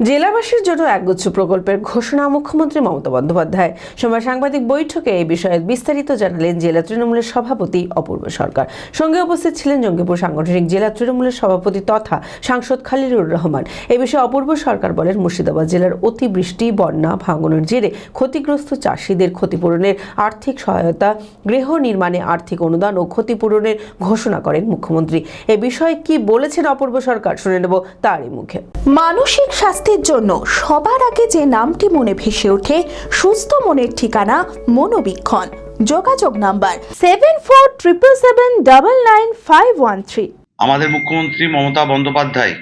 জেলাবাসীর জন্য একগুচ্ছ প্রকল্পের ঘোষণা মুখ্যমন্ত্রী মমতা বন্দ্যোপাধ্যায়। সোমবার সাংবাদিক বৈঠকে এই বিষয়ে বিস্তারিত জানালেন জেলা তৃণমূলের সভাপতি অপূর্ব সরকার। সঙ্গে উপস্থিত ছিলেন জঙ্গিপুর সাংগঠনিক জেলা তৃণমূলের সভাপতি তথা সাংসদ খালিলুর রহমান। এ বিষয়ে অপূর্ব সরকার বলেন, মুর্শিদাবাদ জেলার অতিবৃষ্টি, বন্যা, ভাঙনের জেরে ক্ষতিগ্রস্ত চাষিদের ক্ষতিপূরণের আর্থিক সহায়তা, গৃহ নির্মাণে আর্থিক অনুদান ও ক্ষতিপূরণের ঘোষণা করেন মুখ্যমন্ত্রী। এ বিষয়ে কি বলেছেন অপূর্ব সরকার শুনে নেব তারই মুখে। মানসিক স্বাস্থ্যের জন্য সবার আগে যে নামটি মনে ভেসে ওঠে, সুস্থ মনের ঠিকানা মনোবীক্ষণ। যোগাযোগ number seven four triple seven double nine five one three আমাদের মুখ্যমন্ত্রী মমতা বন্দ্যোপাধ্যায়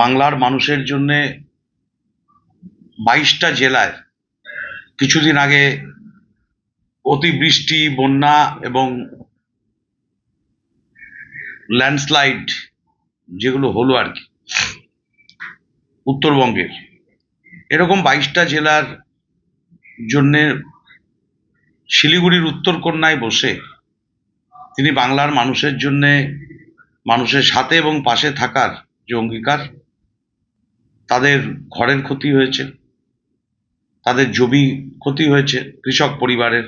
বাংলার মানুষের জন্য বাইশটা জেলায় কিছুদিন আগে অতিবৃষ্টি, বন্যা এবং ল্যান্ডস্লাইড যেগুলো হলো আর কি উত্তরবঙ্গের। এরকম বাইশটা জেলার জন্যে শিলিগুড়ির উত্তরকন্যায় বসে তিনি বাংলার মানুষের জন্যে, মানুষের সাথে এবং পাশে থাকার যে অঙ্গীকার, তাদের ঘরের ক্ষতি হয়েছে, তাদের জমি ক্ষতি হয়েছে, কৃষক পরিবারের।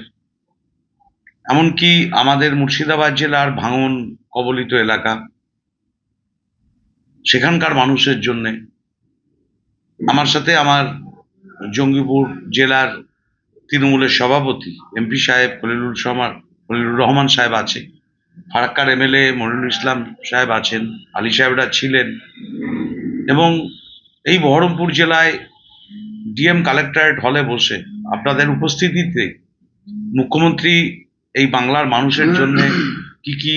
এমনকি আমাদের মুর্শিদাবাদ জেলার ভাঙন কবলিত এলাকা, সেখানকার মানুষের জন্যে আমার সাথে আমার জঙ্গিপুর জেলার তৃণমূলের সভাপতি এমপি সাহেব খলিলুর রহমান খলিলুর রহমান সাহেব আছে, ফারাক্কার এমএলএ মনিরুল ইসলাম সাহেব আছেন, আলী সাহেবরা ছিলেন এবং এই বহরমপুর জেলায় ডিএম কালেক্টরেট হলে বসে আপনাদের উপস্থিতিতে মুখ্যমন্ত্রী এই বাংলার মানুষের জন্য কি কি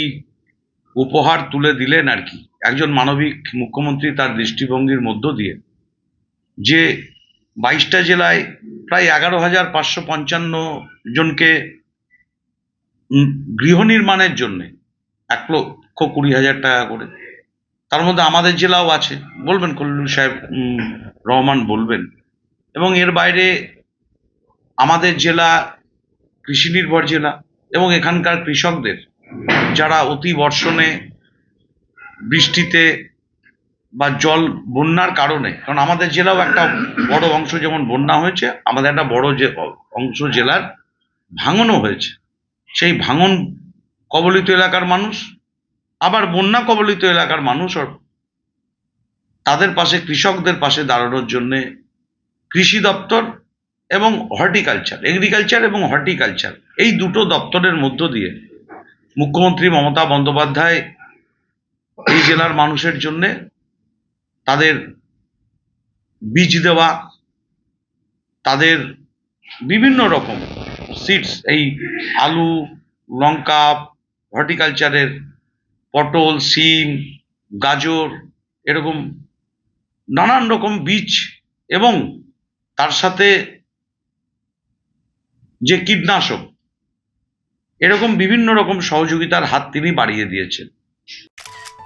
উপহার তুলে দিলেন আর কি? একজন মানবিক মুখ্যমন্ত্রী তার দৃষ্টিভঙ্গির মধ্য দিয়ে যে বাইশটা জেলায় প্রায় এগারো হাজার পাঁচশো পঞ্চান্ন জনকে গৃহ নির্মাণের জন্যে এক লক্ষ কুড়ি হাজার টাকা করে। তার মধ্যে আমাদের জেলাও আছে। বলবেন কল্লু সাহেব রহমান বলবেন। এবং এর বাইরে আমাদের জেলা কৃষি নির্ভর জেলা এবং এখানকার কৃষকদের যারা অতি বর্ষণে বৃষ্টিতে বা জল বন্যার কারণে, কারণ আমাদের জেলাও একটা বড় অংশ যেমন বন্যা হয়েছে, আমাদের একটা বড় যে অংশ জেলার ভাঙনও হয়েছে। সেই ভাঙন কবলিত এলাকার মানুষ, আবার বন্যা কবলিত এলাকার মানুষ তাদের পাশে কৃষকদের পাশে দাঁড়ানোর জন্যে কৃষি দপ্তর এবং হর্টিকালচার, এগ্রিকালচার এবং হর্টিকালচার, এই দুটো দপ্তরের মধ্য দিয়ে মুখ্যমন্ত্রী মমতা বন্দ্যোপাধ্যায় এই জেলার মানুষের জন্যে তাদের বীজ দেওয়া, তাদের বিভিন্ন রকম সিডস এই আলু, লঙ্কা হর্টিকালচারের পটল সিম গাজর, এরকম নানান রকম বীজ এবং তার সাথে যে কীটনাশক, এরকম বিভিন্ন রকম সহযোগিতার হাত তিনি বাড়িয়ে দিয়েছেন।